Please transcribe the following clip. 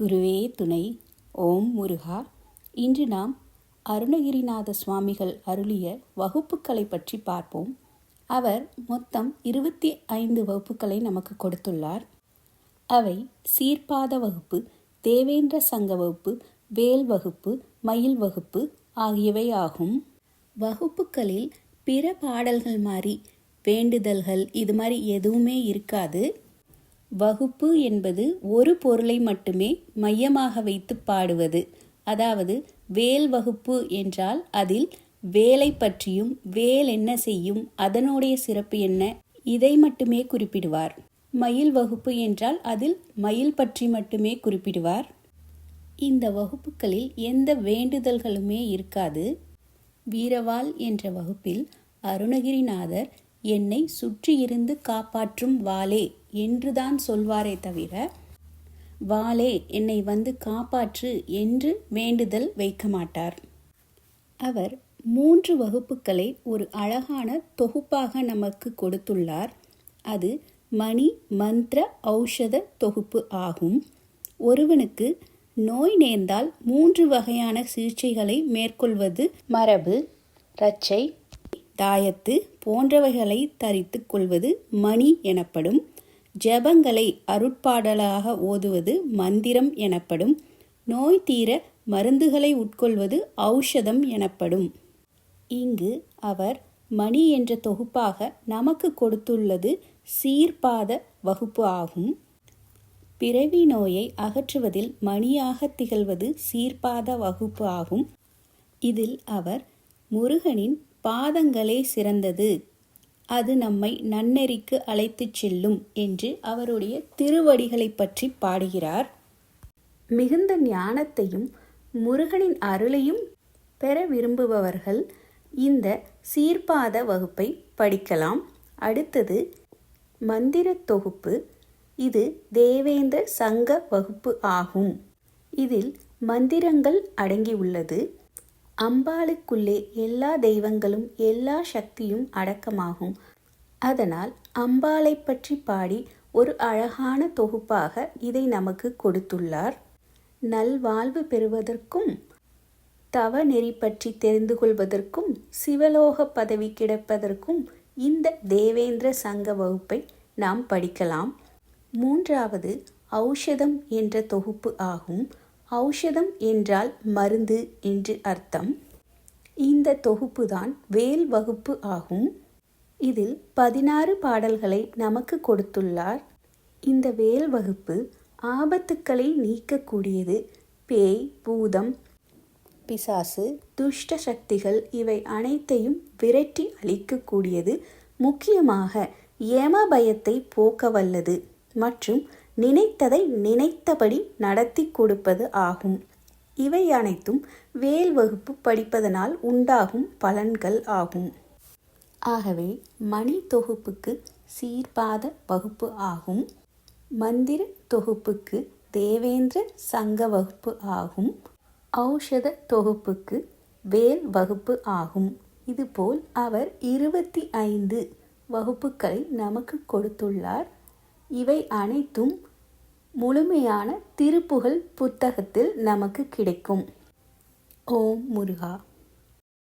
குருவே துணை ஓம் முருகா. இன்று நாம் அருணகிரிநாத சுவாமிகள் அருளிய வகுப்புகளை பற்றி பார்ப்போம். அவர் மொத்தம் இருபத்தி ஐந்து வகுப்புகளை நமக்கு கொடுத்துள்ளார். அவை சீர்பாத வகுப்பு தேவேந்திர சங்க வகுப்பு வேல் வகுப்பு மயில் வகுப்பு ஆகியவை ஆகும். வகுப்புகளில் பிற பாடல்கள் மாதிரி வேண்டுதல்கள் இது மாதிரி எதுவுமே இருக்காது. வகுப்பு என்பது ஒரு பொருளை மட்டுமே மையமாக வைத்து பாடுவது. அதாவது வேல் வகுப்பு என்றால் அதில் வேலை பற்றியும் வேல் என்ன செய்யும் அதனுடைய சிறப்பு என்ன இதை மட்டுமே குறிப்பிடுவார். மயில் வகுப்பு என்றால் அதில் மயில் பற்றி மட்டுமே குறிப்பிடுவார். இந்த வகுப்புகளில் எந்த வேண்டுதல்களுமே இருக்காது. வீரவாள் என்ற வகுப்பில் அருணகிரிநாதர் என்னை சுற்றியிருந்து காப்பாற்றும் வாளே என்றுதான் சொல்வாரே தவிர வாளே என்னை வந்து காப்பாற்று என்று வேண்டுதல் வைக்க மாட்டார். அவர் மூன்று வகுப்புகளை ஒரு அழகான தொகுப்பாக நமக்கு கொடுத்துள்ளார். அது மணி மந்திர ஔஷத தொகுப்பு ஆகும். ஒருவனுக்கு நோய் நேர்ந்தால் மூன்று வகையான சிகிச்சைகளை மேற்கொள்வது மரபு இரச்சை தாயத்து போன்றவைகளை தரித்து கொள்வது மணி எனப்படும். ஜபங்களை அருட்பாடலாக ஓதுவது மந்திரம் எனப்படும். நோய் தீர மருந்துகளை உட்கொள்வது ஔஷதம் எனப்படும். இங்கு அவர் மணி என்ற தொகுப்பாக நமக்கு கொடுத்துள்ளது சீர்பாத வகுப்பு ஆகும். பிறவி நோயை அகற்றுவதில் மணியாக திகழ்வது சீர்பாத வகுப்பு ஆகும். இதில் அவர் முருகனின் பாதங்களே சிறந்தது. அது நம்மை நன்னெறிக்கு அழைத்துச் செல்லும் என்று அவருடைய திருவடிகளை பற்றி பாடுகிறார். மிகுந்த ஞானத்தையும் முருகனின் அருளையும் பெற விரும்புபவர்கள் இந்த சீர்பாத வகுப்பை படிக்கலாம். அடுத்தது மந்திர தொகுப்பு. இது தேவேந்திர சங்க வகுப்பு ஆகும். இதில் மந்திரங்கள் அடங்கியுள்ளது. அம்பாளுக்குள்ளே எல்லா தெய்வங்களும் எல்லா சக்தியும் அடக்கமாகும். அதனால் அம்பாளை பற்றி பாடி ஒரு அழகான தொகுப்பாக இதை நமக்கு கொடுத்துள்ளார். நல்வாழ்வு பெறுவதற்கும் தவ நெறி பற்றி தெரிந்து கொள்வதற்கும் சிவலோக பதவி கிடைப்பதற்கும் இந்த தேவேந்திர சங்க வகுப்பை நாம் படிக்கலாம். மூன்றாவது ஔஷதம் என்ற தொகுப்பு ஆகும். ஔஷதம் என்றால் மருந்து என்று அர்த்தம். இந்த தொகுப்பு தான் வேல் வகுப்பு ஆகும். இதில் பதினாறு பாடல்களை நமக்கு கொடுத்துள்ளார். இந்த வேல் வகுப்பு ஆபத்துக்களை நீக்கக்கூடியது பேய் பூதம் பிசாசு துஷ்ட சக்திகள் இவை அனைத்தையும் விரட்டி அளிக்கக்கூடியது முக்கியமாக ஏம பயத்தை போக்க வல்லது மற்றும் நினைத்ததை நினைத்தபடி நடத்தி கொடுப்பது ஆகும். இவை அனைத்தும் வேல் வகுப்பு படிப்பதனால் உண்டாகும் பலன்கள் ஆகும். ஆகவே மணி தொகுப்புக்கு சீர்பாத வகுப்பு ஆகும். மந்திர தொகுப்புக்கு தேவேந்திர சங்க வகுப்பு ஆகும். ஔஷத தொகுப்புக்கு வேல் வகுப்பு ஆகும். இதுபோல் அவர் இருபத்தி ஐந்து வகுப்புகளை நமக்கு கொடுத்துள்ளார். இவை அனைத்தும் முழுமையான திருப்புகழ் புத்தகத்தில் நமக்கு கிடைக்கும். ஓம் முருகா.